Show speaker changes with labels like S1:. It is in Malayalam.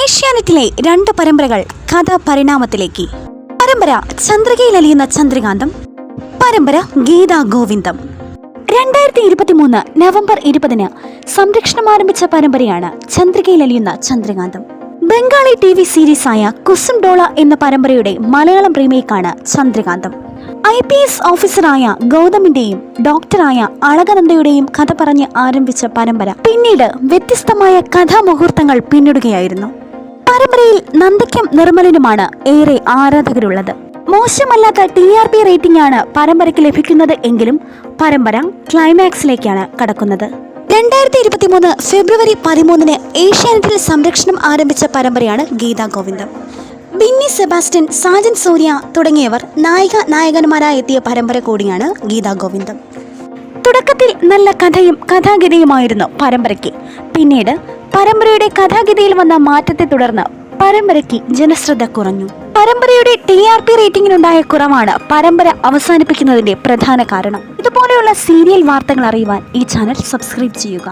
S1: ഏഷ്യാനെറ്റിലെ രണ്ട് പരമ്പരകൾ കഥ പരിണാമത്തിലേക്ക് പരമ്പര ചന്ദ്രികയിൽ അലിയുന്ന ചന്ദ്രകാന്തം പരമ്പര ഗീതാ ഗോവിന്ദം. രണ്ടായിരത്തി ഇരുപത്തി മൂന്ന് നവംബർ ഇരുപതിന് സംരക്ഷണം ആരംഭിച്ച പരമ്പരയാണ് ചന്ദ്രികയിൽ അലിയുന്ന ചന്ദ്രകാന്തം. ബംഗാളി ടി വി സീരീസായ കുസും ഡോള എന്ന പരമ്പരയുടെ മലയാളം റീമേക്കാണ് ചന്ദ്രകാന്തം. ഐ പി എസ് ഓഫീസറായ ഗൗതമിന്റെയും ഡോക്ടറായ അളകനന്ദയുടെയും കഥ പറഞ്ഞ് ആരംഭിച്ച പരമ്പര പിന്നീട് വ്യത്യസ്തമായ കഥാമുഹൂർത്തങ്ങൾ പിന്നിടുകയായിരുന്നു. പരമ്പരയിൽ നന്ദയ്ക്കും നിർമ്മലിനുമാണ് ഏറെ ആരാധകരുള്ളത്. മോശമല്ലാത്ത ടി ആർ പി റേറ്റിംഗ് ആണ് പരമ്പരയ്ക്ക് ലഭിക്കുന്നത് എങ്കിലും പരമ്പര ക്ലൈമാക്സിലേക്കാണ് കടക്കുന്നത്. രണ്ടായിരത്തി ഇരുപത്തി മൂന്ന് ഫെബ്രുവരി പതിമൂന്നിന് ഏഷ്യാനെറ്റിൽ സംരക്ഷണം ആരംഭിച്ച പരമ്പരയാണ് ഗീതാ ഗോവിന്ദം. ബിന്നി സെബാസ്റ്റ്യൻ സാജൻ സൂര്യ തുടങ്ങിയവർ നായിക നായകന്മാരായി എത്തിയ പരമ്പര കൂടിയാണ് ഗീതാ ഗോവിന്ദം. തുടക്കത്തിൽ നല്ല കഥയും കഥാഗതിയുമായിരുന്നു പരമ്പരയ്ക്ക്. പിന്നീട് പരമ്പരയുടെ കഥാഗതിയിൽ വന്ന മാറ്റത്തെ തുടർന്ന് പരമ്പരയ്ക്ക് ജനശ്രദ്ധ കുറഞ്ഞു. പരമ്പരയുടെ ടി ആർ പി റേറ്റിംഗിനുണ്ടായ കുറവാണ് പരമ്പര അവസാനിപ്പിക്കുന്നതിന്റെ പ്രധാന കാരണം. ഇതുപോലെയുള്ള സീരിയൽ വാർത്തകൾ അറിയുവാൻ ഈ ചാനൽ സബ്സ്ക്രൈബ് ചെയ്യുക.